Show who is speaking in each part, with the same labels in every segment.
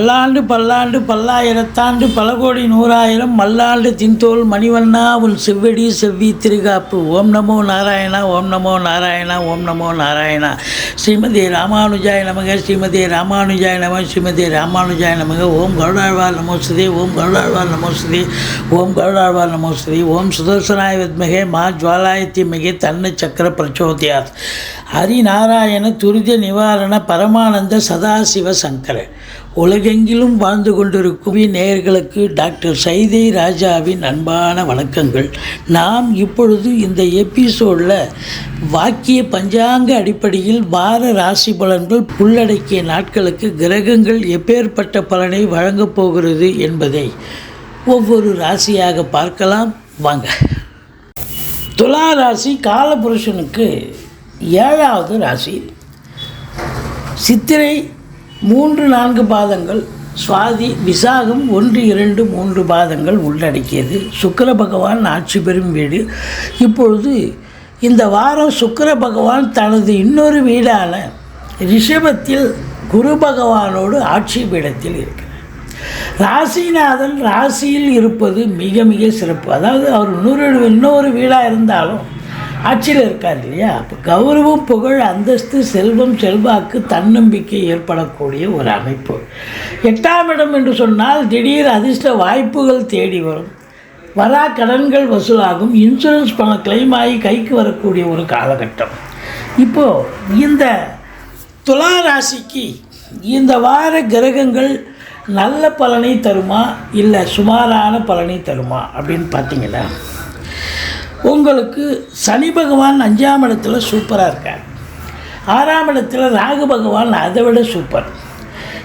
Speaker 1: பல்லாண்டு பல்லாண்டு பல்லாயிரத்தாண்டு பல கோடி நூறாயிரம் மல்லாண்டு தின்தோல் மணிவண்ணா உன் செவ்வடி செவ்வி திருகாப்பு. ஓம் நமோ நாராயணா ஓம் நமோ நாராயணா ஓம் நமோ நாராயணா. ஸ்ரீமதி ராமானுஜாய நமக ஸ்ரீமதி ராமானுஜாய நம ஸ்ரீமதி ராமானுஜாய நமக. ஓம் கருடாழ்வார் நமோஸ்துதே ஓம் கருடாழ்வார் நமோஸ்துதே ஓம் கருடாழ்வார் நமோஸ்துதே ஓம் சுதர்சனாய வித்மகே மா ஜுவாலாயத்தி மிகே தன்ன சக்கர பிரச்சோதியாத். ஹரிநாராயண துரித நிவாரண பரமானந்த சதாசிவ சங்கர. உலகெங்கிலும் வாழ்ந்து கொண்டிருக்கும் நேயர்களுக்கு டாக்டர் சைதை ராஜாவின் அன்பான வணக்கங்கள். நாம் இப்பொழுது இந்த எபிசோடில் வாக்கிய பஞ்சாங்க அடிப்படையில் வார ராசி பலன்கள் உள்ளடக்கிய நாட்களுக்கு கிரகங்கள் எப்பேற்பட்ட பலனை வழங்கப் போகிறது என்பதை ஒவ்வொரு ராசியாக பார்க்கலாம். வாங்க. துலா ராசி காலபுருஷனுக்கு ஏழாவது ராசி. சித்திரை மூன்று நான்கு பாதங்கள் சுவாதி விசாகம் ஒன்று இரண்டு மூன்று பாதங்கள் உள்ளடக்கியது. சுக்கர பகவான் ஆட்சி பெறும் வீடு. இப்பொழுது இந்த வாரம் சுக்கர பகவான் தனது இன்னொரு வீடான ரிஷபத்தில் குரு பகவானோடு ஆட்சி பீடத்தில் இருக்கிறார். ராசிநாதன் ராசியில் இருப்பது மிக மிக சிறப்பு. அதாவது அவர் இன்னொரு இன்னொரு வீடாக இருந்தாலும் ஆட்சியில் இருக்கார் இல்லையா? அப்போ கௌரவம் புகழ் அந்தஸ்து செல்வம் செல்வாக்கு தன்னம்பிக்கை ஏற்படக்கூடிய ஒரு அமைப்பு. எட்டாம் இடம் என்று சொன்னால் திடீர் அதிர்ஷ்ட வாய்ப்புகள் தேடி வரும். வரா கடன்கள் வசூலாகும். இன்சூரன்ஸ் பணம் கிளைம் ஆகி கைக்கு வரக்கூடிய ஒரு காலகட்டம். இப்போது இந்த துலா ராசிக்கு இந்த வார கிரகங்கள் நல்ல பலனை தருமா? இல்லை சுமாரான பலனை தருமா? அப்படின்னு பார்த்தீங்கன்னா உங்களுக்கு சனி பகவான் அஞ்சாம் இடத்துல சூப்பராக இருக்கார். ஆறாம் இடத்துல ராகு பகவான் அதை விட சூப்பர்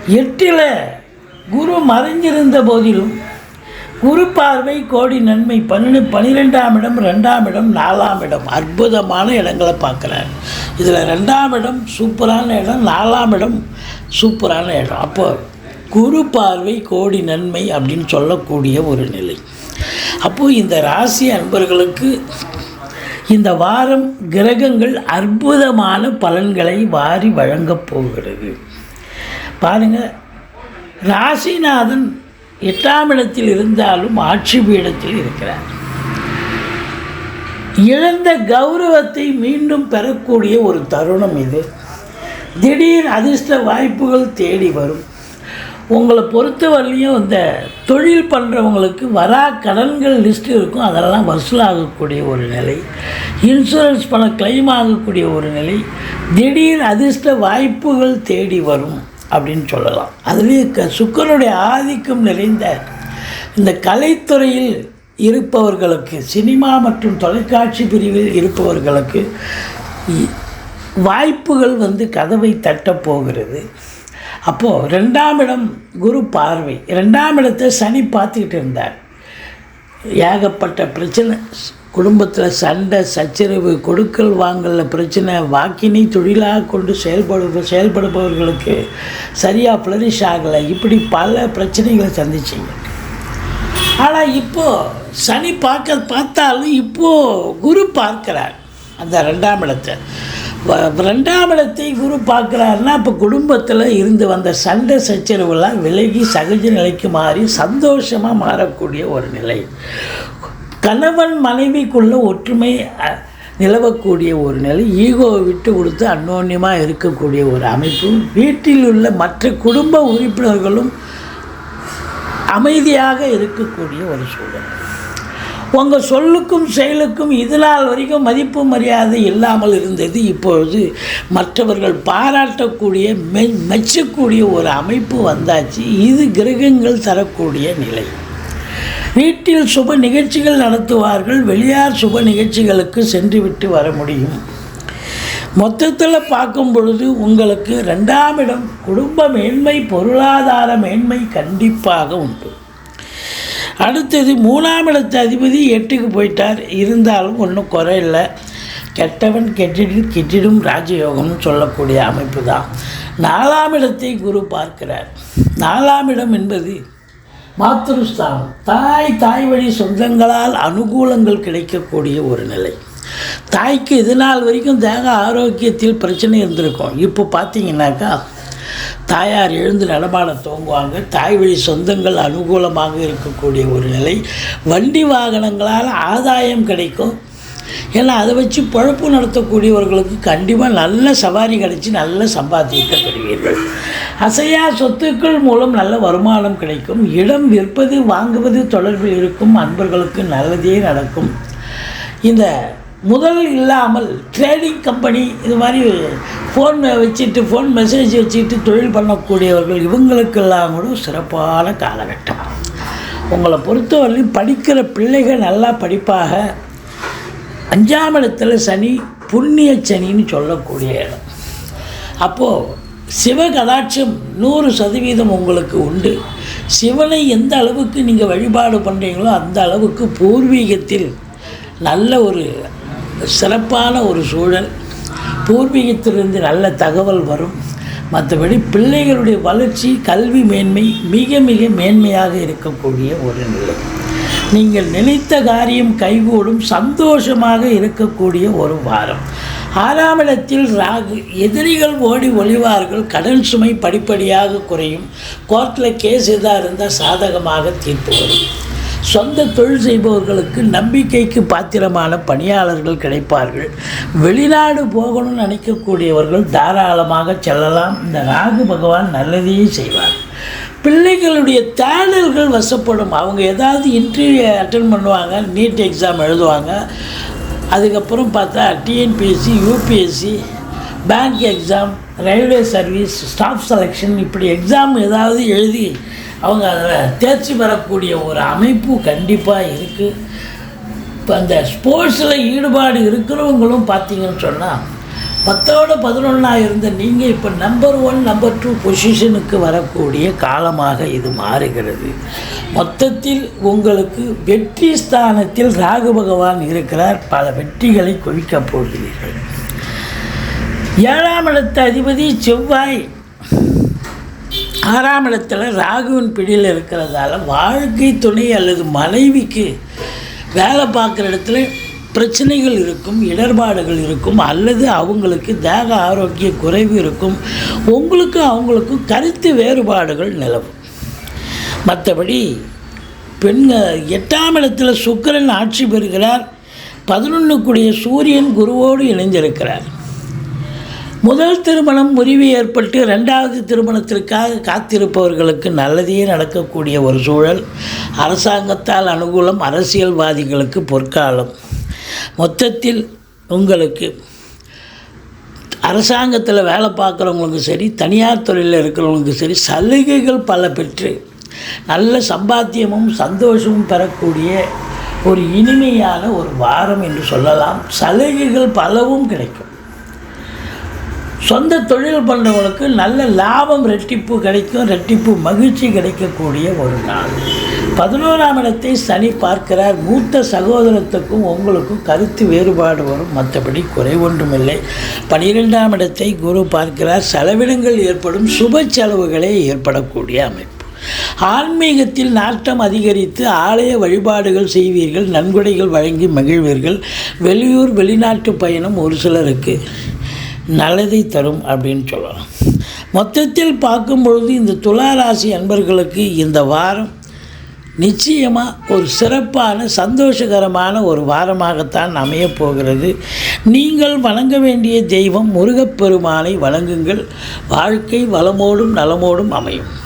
Speaker 1: எட்டில் குரு மறைஞ்சிருந்த போதிலும் குரு பார்வை கோடி நன்மை பன்னெண்டு பன்னிரெண்டாம் இடம் ரெண்டாம் இடம் நாலாம் இடம். அற்புதமான இடங்களை பார்க்குறாரு. இதில் ரெண்டாம் இடம் சூப்பரான இடம் நாலாம் இடம் சூப்பரான இடம். அப்போ குரு பார்வை கோடி நன்மை அப்படின்னு சொல்லக்கூடிய ஒரு நிலை. அப்போது இந்த ராசி அன்பர்களுக்கு இந்த வாரம் கிரகங்கள் அற்புதமான பலன்களை வாரி வழங்கப் போகிறது. பாருங்கள் ராசிநாதன் எட்டாம் இடத்தில் இருந்தாலும் ஆட்சி பீடத்தில் இருக்கிறார். இழந்த கௌரவத்தை மீண்டும் பெறக்கூடிய ஒரு தருணம் இது. திடீர் அதிர்ஷ்ட வாய்ப்புகள் தேடி வரும். உங்களை பொறுத்த வரலையும் இந்த தொழில் பண்ணுறவங்களுக்கு வரா கடன்கள் லிஸ்ட் இருக்கும். அதெல்லாம் வசூலாகக்கூடிய ஒரு நிலை. இன்சூரன்ஸ் பணம் கிளைம் ஆகக்கூடிய ஒரு நிலை. திடீர் அதிர்ஷ்ட வாய்ப்புகள் தேடி வரும் அப்படின்னு சொல்லலாம். அதுலேயும் க சுக்கரனுடைய ஆதிக்கம் நிறைந்த இந்த கலைத்துறையில் இருப்பவர்களுக்கு சினிமா மற்றும் தொலைக்காட்சி பிரிவில் இருப்பவர்களுக்கு வாய்ப்புகள் வந்து கதவை தட்டப்போகிறது அப்போது ரெண்டாம் இடம் குரு பார்வை. ரெண்டாம் இடத்தை சனி பார்த்துக்கிட்டு இருந்தார். ஏகப்பட்ட பிரச்சனை. குடும்பத்தில் சண்டை சச்சரவு கொடுக்கல் வாங்கல பிரச்சனை வாக்கினை தொழிலாக கொண்டு செயல்படு செயல்படுபவர்களுக்கு சரியாக ஃப்ளரிஷ் ஆகலை. இப்படி பல பிரச்சனைகளை சந்திச்சிங்க ஆனால் இப்போது சனி பார்க்க பார்த்தாலும் இப்போது குரு பார்க்கிறார். அந்த ரெண்டாம் இடத்தை. ரெண்டாம் இடத்தை குரு பார்க்குறாருன்னா இப்போ குடும்பத்தில் இருந்து வந்த சண்டை சச்சரவுலாம் விலகி சகஜ நிலைக்கு மாறி சந்தோஷமாக மாறக்கூடிய ஒரு நிலை. கணவன் மனைவிக்குள்ள ஒற்றுமை நிலவக்கூடிய ஒரு நிலை. ஈகோவை விட்டு கொடுத்து அன்னோன்யமாக இருக்கக்கூடிய ஒரு அமைப்பும் வீட்டில் உள்ள மற்ற குடும்ப உறுப்பினர்களும் அமைதியாக இருக்கக்கூடிய ஒரு சூழல். உங்கள் சொல்லுக்கும் செயலுக்கும் இதனால் வரைக்கும் மதிப்பு மரியாதை இல்லாமல் இருந்தது. இப்பொழுது மற்றவர்கள் பாராட்டக்கூடிய மெ மெச்சக்கூடிய ஒரு அமைப்பு வந்தாச்சு. இது கிரகங்கள் தரக்கூடிய நிலை. வீட்டில் சுப நிகழ்ச்சிகள் நடத்துவார்கள். வெளியார் சுப நிகழ்ச்சிகளுக்கு சென்றுவிட்டு வர முடியும். மொத்தத்தில் பார்க்கும் பொழுது உங்களுக்கு ரெண்டாம் இடம் குடும்ப மேன்மை பொருளாதார மேன்மை கண்டிப்பாக உண்டு. அடுத்தது மூணாம் இடத்து அதிபதி எட்டுக்கு போயிட்டார். இருந்தாலும் ஒன்றும் குறை இல்லை. கெட்டவன் கெட்டிடு கெட்டிடும் ராஜயோகம்னு சொல்லக்கூடிய அமைப்பு தான். நாலாம் இடத்தை குரு பார்க்கிறார். நாலாம் இடம் என்பது மாத்திருஸ்தானம். தாய் தாய் வழி சொந்தங்களால் அனுகூலங்கள் கிடைக்கக்கூடிய ஒரு நிலை. தாய்க்கு இது நாள் வரைக்கும் தேக ஆரோக்கியத்தில் பிரச்சனை இருந்திருக்கும். இப்போ பார்த்தீங்கன்னாக்கா தாயார் எழுந்து நடமாட துவங்குவாங்க. தாய் வழி சொந்தங்கள் அனுகூலமாக இருக்கக்கூடிய ஒரு நிலை. வண்டி வாகனங்களால் ஆதாயம் கிடைக்கும். ஏன்னா அதை வச்சு பழப்பு நடத்தக்கூடியவர்களுக்கு கண்டிப்பாக நல்ல சவாரி கிடைச்சி நல்ல சம்பாத்தியத்தை பெறுவீர்கள் அசையா சொத்துக்கள் மூலம் நல்ல வருமானம் கிடைக்கும். இடம் விற்பது வாங்குவது தொடர்பில் இருக்கும் அன்பர்களுக்கு நல்லதே நடக்கும். இந்த முதல் இல்லாமல் ட்ரேடிங் கம்பெனி இது மாதிரி ஃபோன் வச்சுட்டு ஃபோன் மெசேஜ் வச்சுட்டு தொழில் பண்ணக்கூடியவர்கள் இவங்களுக்கெல்லாம் கூட சிறப்பான காலகட்டம். உங்களை பொறுத்தவரையிலும் படிக்கிற பிள்ளைகள் நல்லா படிப்பாக. அஞ்சாம் இடத்துல சனி புண்ணிய சனின்னு சொல்லக்கூடிய இடம். அப்போது சிவகதாட்சம் நூறு சதவீதம் உங்களுக்கு உண்டு. சிவனை எந்த அளவுக்கு நீங்கள் வழிபாடு பண்ணுறீங்களோ அந்த அளவுக்கு பூர்வீகத்தில் நல்ல ஒரு சிறப்பான ஒரு சூழல். பூர்வீகத்திலிருந்து நல்ல தகவல் வரும். மற்றபடி பிள்ளைகளுடைய வளர்ச்சி கல்வி மேன்மை மிக மிக மேன்மையாக இருக்கக்கூடிய ஒரு நிலை. நீங்கள் நினைத்த காரியம் கைகூடும் சந்தோஷமாக இருக்கக்கூடிய ஒரு வாரம். ஆறாம் இடத்தில் ராகு எதிரிகள் ஓடி ஒளிவார்கள் கடன் சுமை படிப்படியாக குறையும். கோர்ட்டில் கேஸ் எதாக இருந்தால் சாதகமாக தீர்ப்பு வரும். சொந்த தொழில் செய்பவர்களுக்கு நம்பிக்கைக்கு பாத்திரமான பணியாளர்கள் கிடைப்பார்கள். வெளிநாடு போகணும்னு நினைக்கக்கூடியவர்கள் தாராளமாக செல்லலாம். இந்த ராகு பகவான் நல்லதையே செய்வார். பிள்ளைகளுடைய தேடல்கள் வசப்படும். அவங்க ஏதாவது இன்டர்வியூ அட்டன் பண்ணுவாங்க நீட் எக்ஸாம் எழுதுவாங்க. அதுக்கப்புறம் பார்த்தா TNPSC UPSC bank exam railway service staff selection இப்படி எக்ஸாம் ஏதாவது எழுதி அவங்க அதில் தேர்ச்சி பெறக்கூடிய ஒரு அமைப்பு கண்டிப்பாக இருக்குது இப்போ அந்த ஸ்போர்ட்ஸில் ஈடுபாடு இருக்கிறவங்களும் பார்த்தீங்கன்னு சொன்னால் பத்தோட பதினொன்றா இருந்த நீங்கள் இப்போ நம்பர் ஒன் நம்பர் டூ பொசிஷனுக்கு வரக்கூடிய காலமாக இது மாறுகிறது. மொத்தத்தில் உங்களுக்கு வெற்றி ஸ்தானத்தில் ராகு பகவான் இருக்கிறார். பல வெற்றிகளை குவிக்கப் போகிறீர்கள். ஏழாம் இடத்த அதிபதி செவ்வாய். ஆறாம் இடத்துல ராகுவின் பிடியில் இருக்கிறதால வாழ்க்கை துணை அல்லது மனைவிக்கு வேலை பார்க்குற இடத்துல பிரச்சனைகள் இருக்கும் இடர்பாடுகள் இருக்கும் அல்லது அவங்களுக்கு தேக ஆரோக்கிய குறைவு இருக்கும். உங்களுக்கு அவங்களுக்கும் கருத்து வேறுபாடுகள் நிலவும். மற்றபடி பெண்கள் எட்டாம் இடத்துல சுக்கிரன் ஆட்சி பெறுகிறார். பதினொன்றுக்குடிய சூரியன் குருவோடு இணைந்திருக்கிறார். முதல் திருமணம் முறிவு ஏற்பட்டு ரெண்டாவது திருமணத்திற்காக காத்திருப்பவர்களுக்கு நல்லதே நடக்கக்கூடிய ஒரு சூழல். அரசாங்கத்தால் அனுகூலம் அரசியல்வாதிகளுக்கு பொற்காலம். மொத்தத்தில் உங்களுக்கு அரசாங்கத்தில் வேலை பார்க்குறவங்களுக்கும் சரி தனியார் துறையில் இருக்கிறவங்களுக்கும் சரி சலுகைகள் பல பெற்று நல்ல சம்பாத்தியமும் சந்தோஷமும் பெறக்கூடிய ஒரு இனிமையான ஒரு வாரம் என்று சொல்லலாம். சலுகைகள் பலவும் கிடைக்கும். சொந்த தொழில் பண்ணுறவங்களுக்கு நல்ல லாபம் ரெட்டிப்பு கிடைக்கும் ரெட்டிப்பு மகிழ்ச்சி கிடைக்கக்கூடிய ஒரு நாள். பதினோராம் இடத்தை சனி பார்க்கிறார். மூத்த சகோதரத்துக்கும் உங்களுக்கும் கருத்து வேறுபாடு வரும். மற்றபடி குறை ஒன்றுமில்லை. பனிரெண்டாம் இடத்தை குரு பார்க்கிறார். செலவினங்கள் ஏற்படும். சுப செலவுகளே ஏற்படக்கூடிய அமைப்பு. ஆன்மீகத்தில் நாட்டம் அதிகரித்து ஆலய வழிபாடுகள் செய்வீர்கள். நன்கொடைகள் வழங்கி மகிழ்வீர்கள். வெளியூர் வெளிநாட்டு பயணம் ஒரு சிலருக்கு. நல்லதை தரும் அப்படின்னு சொல்லலாம். மொத்தத்தில் பார்க்கும் பொழுது இந்த துலா ராசி அன்பர்களுக்கு இந்த வாரம் நிச்சயமாக ஒரு சிறப்பான சந்தோஷகரமான ஒரு வாரமாகத்தான் அமையப் போகிறது. நீங்கள் வணங்க வேண்டிய தெய்வம் முருகப்பெருமானை வணங்குங்கள். வாழ்க்கை வளமோடும் நலமோடும் அமையும்.